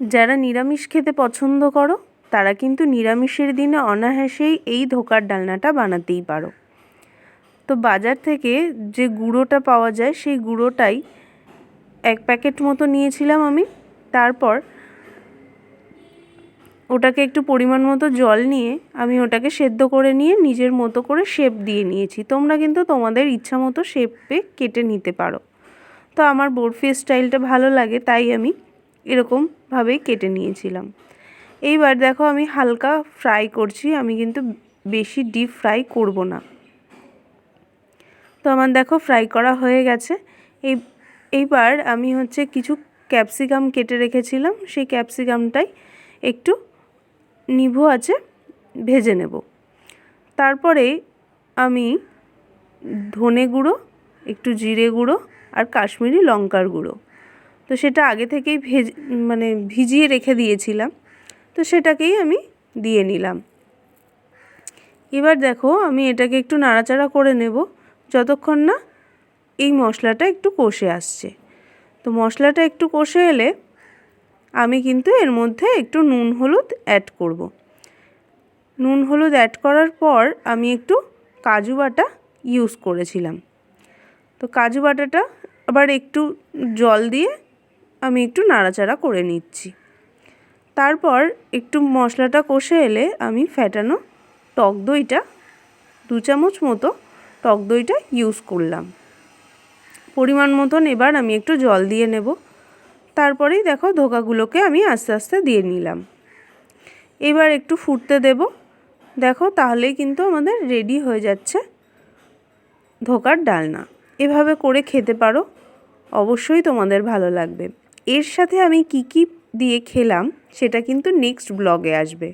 যারা নিরামিষ খেতে পছন্দ করো, তারা কিন্তু নিরামিষের দিনে অনায়াসেই এই ধোকার ডালনাটা বানাতেই পারো। তো বাজার থেকে যে গুঁড়োটা পাওয়া যায়, সেই গুঁড়োটাই এক প্যাকেট মতো নিয়েছিলাম আমি। তারপর ওটাকে একটু পরিমাণ মতো জল নিয়ে আমি ওটাকে সেদ্ধ করে নিয়ে নিজের মতো করে শেপ দিয়ে নিয়েছি। তোমরা কিন্তু তোমাদের ইচ্ছা মতো শেপে কেটে নিতে পারো। তো আমার বরফি স্টাইলটা ভালো লাগে, তাই আমি এরকমভাবেই কেটে নিয়েছিলাম। এইবার দেখো আমি হালকা ফ্রাই করছি, আমি কিন্তু বেশি ডিপ ফ্রাই করব না। তো আমার দেখো ফ্রাই করা হয়ে গেছে। এই, এইবার আমি হচ্ছে কিছু ক্যাপসিকাম কেটে রেখেছিলাম, সেই ক্যাপসিকামটাই একটু নিভু আছে, ভেজে নেব। তারপরে আমি ধনে গুঁড়ো, একটু জিরে গুঁড়ো আর কাশ্মীরি লঙ্কার গুঁড়ো। তো সেটা আগে থেকেই ভেজ মানে ভিজিয়ে রেখে দিয়েছিলাম। তো সেটাকেই আমি দিয়ে নিলাম। এবার দেখো, আমি এটাকে একটু নাড়াচাড়া করে নেব, যতক্ষণ না এই মশলাটা একটু কষে আসছে। তো মশলাটা একটু কষে এলে আমি কিন্তু এর মধ্যে একটু নুন হলুদ অ্যাড করব। নুন হলুদ অ্যাড করার পর আমি একটু কাজু বাটা ইউজ করেছিলাম। তো কাজু বাটাটা আবার একটু জল দিয়ে আমি একটু নাড়াচাড়া করে নিচ্ছি। তারপর একটু মশলাটা কষে এলে আমি ফ্যাটানো টক দইটা দু চামচ মতো টক দইটা ইউজ করলাম। পরিমাণ মতন এবার আমি একটু জল দিয়ে নেব। তারপরেই দেখো ধোকাগুলোকে আমি আস্তে আস্তে দিয়ে নিলাম। এবার একটু ফুটতে দেব। দেখো তাহলেই কিন্তু আমাদের রেডি হয়ে যাচ্ছে ধোকার ডালনা। এভাবে করে খেতে পারো। অবশ্যই তোমাদের ভালো লাগবে। এর সাথে আমি কী কী দিয়ে খেলাম সেটা কিন্তু নেক্সট ব্লগে আসবে।